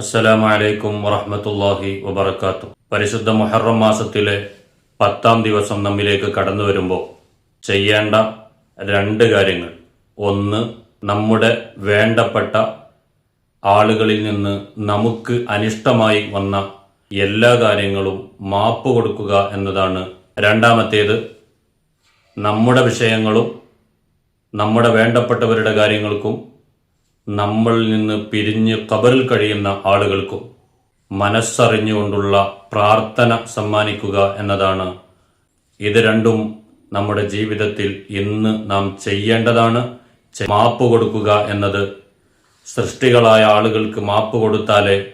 അസ്സലാമു അലൈക്കും വറഹമത്തല്ലാഹി വബർക്കാത്തു പരിശുദ്ധ മുഹറം മാസത്തിലെ പത്താം ദിവസം നമ്മിലേക്ക് കടന്നു വരുമ്പോൾ ചെയ്യേണ്ട രണ്ട് കാര്യങ്ങൾ. ഒന്ന് നമ്മുടെ വേണ്ടപ്പെട്ട ആളുകളിൽ നിന്ന് നമുക്ക് അനിഷ്ടമായി വന്ന എല്ലാ കാര്യങ്ങളും മാപ്പ് കൊടുക്കുക എന്നതാണ് രണ്ടാമത്തേത്. നമ്മുടെ വിഷയങ്ങളും നമ്മുടെ വേണ്ടപ്പെട്ടവരുടെ കാര്യങ്ങൾക്കും നമ്മളിൽ നിന്ന് പിരിഞ്ഞ് കബറിൽ കഴിയുന്ന ആളുകൾക്കും മനസ്സറിഞ്ഞുകൊണ്ടുള്ള പ്രാർത്ഥന സമ്മാനിക്കുക എന്നതാണ്. ഇത് രണ്ടും നമ്മുടെ ജീവിതത്തിൽ ഇന്ന് നാം ചെയ്യേണ്ടതാണ്. മാപ്പ് കൊടുക്കുക എന്നത്. സൃഷ്ടികളായ ആളുകൾക്ക് മാപ്പ് കൊടുത്താലേ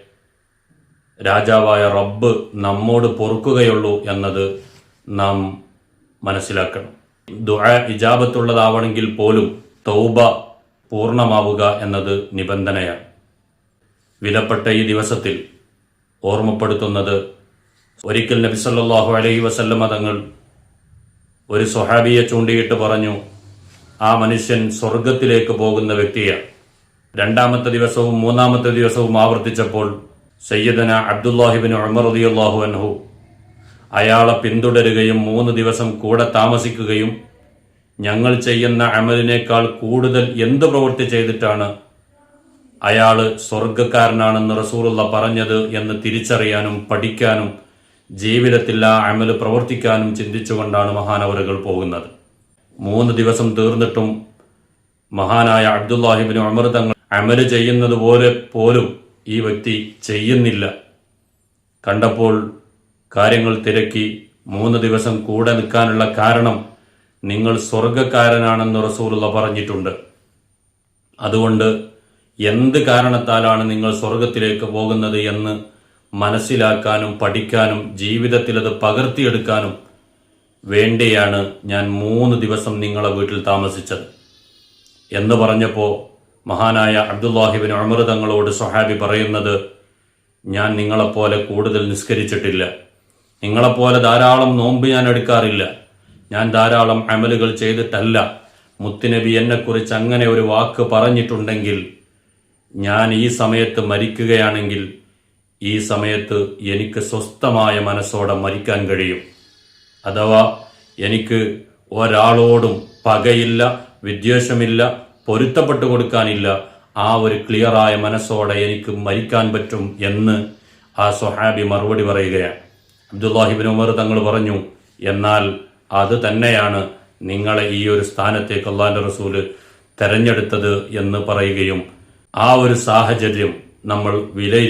രാജാവായ റബ്ബ് നമ്മോട് പൊറുക്കുകയുള്ളൂ എന്നത് നാം മനസ്സിലാക്കണം. ദുആ ഇജാബത്തുള്ളതാവണമെങ്കിൽ പോലും തൗബ പൂർണമാവുക എന്നത് നിബന്ധനയാണ്. വിലപ്പെട്ട ഈ ദിവസത്തിൽ ഓർമ്മപ്പെടുത്തുന്നത് ഒരിക്കൽ നബി സല്ലല്ലാഹു അലൈഹി വസല്ലമ തങ്ങൾ ഒരു സ്വഹാബിയെ ചൂണ്ടിയിട്ട് പറഞ്ഞു ആ മനുഷ്യൻ സ്വർഗത്തിലേക്ക് പോകുന്ന വ്യക്തിയാണ് രണ്ടാമത്തെ ദിവസവും മൂന്നാമത്തെ ദിവസവും ആവർത്തിച്ചപ്പോൾ സയ്യദന അബ്ദുല്ലാഹിബിൻ ഉമർ റളിയല്ലാഹു അൻഹു അയാളെ പിന്തുടരുകയും മൂന്ന് ദിവസം കൂടെ താമസിക്കുകയും ഞങ്ങൾ ചെയ്യുന്ന അമലിനേക്കാൾ കൂടുതൽ എന്ത് പ്രവൃത്തി ചെയ്തിട്ടാണ് അയാൾ സ്വർഗക്കാരനാണെന്ന് റസൂറുള്ള പറഞ്ഞത് എന്ന് തിരിച്ചറിയാനും പഠിക്കാനും ജീവിതത്തിൽ ആ അമൽ പ്രവർത്തിക്കാനും ചിന്തിച്ചുകൊണ്ടാണ് മഹാനവറുകൾ പോകുന്നത്. മൂന്ന് ദിവസം തീർന്നിട്ടും മഹാനായ അബ്ദുല്ലാഹിബിന് ഉമർ തങ്ങൾ അമൽ ചെയ്യുന്നത് പോലെ പോലും ഈ വ്യക്തി ചെയ്യുന്നില്ല. കണ്ടപ്പോൾ കാര്യങ്ങൾ തിരക്കി മൂന്ന് ദിവസം കൂടെ നിൽക്കാനുള്ള കാരണം നിങ്ങൾ സ്വർഗക്കാരനാണെന്ന് റസൂലുള്ള പറഞ്ഞിട്ടുണ്ട്. അതുകൊണ്ട് എന്ത് കാരണത്താലാണ് നിങ്ങൾ സ്വർഗത്തിലേക്ക് പോകുന്നത് എന്ന് മനസ്സിലാക്കാനും പഠിക്കാനും ജീവിതത്തിൽ അത് പകർത്തിയെടുക്കാനും വേണ്ടിയാണ് ഞാൻ മൂന്ന് ദിവസം നിങ്ങളെ വീട്ടിൽ താമസിച്ചത്. എന്ന് പറഞ്ഞപ്പോൾ മഹാനായ അബ്ദുല്ലാഹിബിൻ ഉമർ തങ്ങളോട് സ്വഹാബി പറയുന്നത് ഞാൻ നിങ്ങളെപ്പോലെ കൂടുതൽ നിസ്കരിച്ചിട്ടില്ല. നിങ്ങളെപ്പോലെ ധാരാളം നോമ്പ് ഞാൻ എടുക്കാറില്ല. ഞാൻ ധാരാളം അമലുകൾ ചെയ്തിട്ടല്ല. മുത്തുനബി എന്നെക്കുറിച്ച് അങ്ങനെ ഒരു വാക്ക് പറഞ്ഞിട്ടുണ്ടെങ്കിൽ ഞാൻ ഈ സമയത്ത് മരിക്കുകയാണെങ്കിൽ ഈ സമയത്ത് എനിക്ക് സ്വസ്ഥമായ മനസ്സോടെ മരിക്കാൻ കഴിയും. അഥവാ എനിക്ക് ഒരാളോടും പകയില്ല വിദ്വേഷമില്ല പൊരുത്തപ്പെട്ടു കൊടുക്കാനില്ല ആ ഒരു ക്ലിയറായ മനസ്സോടെ എനിക്ക് മരിക്കാൻ പറ്റും എന്ന് ആ സൊഹാബി മറുപടി പറയുകയാണ്. അബ്ദുല്ലാഹിബിൻ ഉമർ തങ്ങൾ പറഞ്ഞു എന്നാൽ അത് തന്നെയാണ് നിങ്ങളെ ഈ ഒരു സ്ഥാനത്തേക്ക് അള്ളാന്റെ റസൂൽ തെരഞ്ഞെടുത്തത് എന്ന് പറയുകയും ആ ഒരു സാഹചര്യം നമ്മൾ വിലയി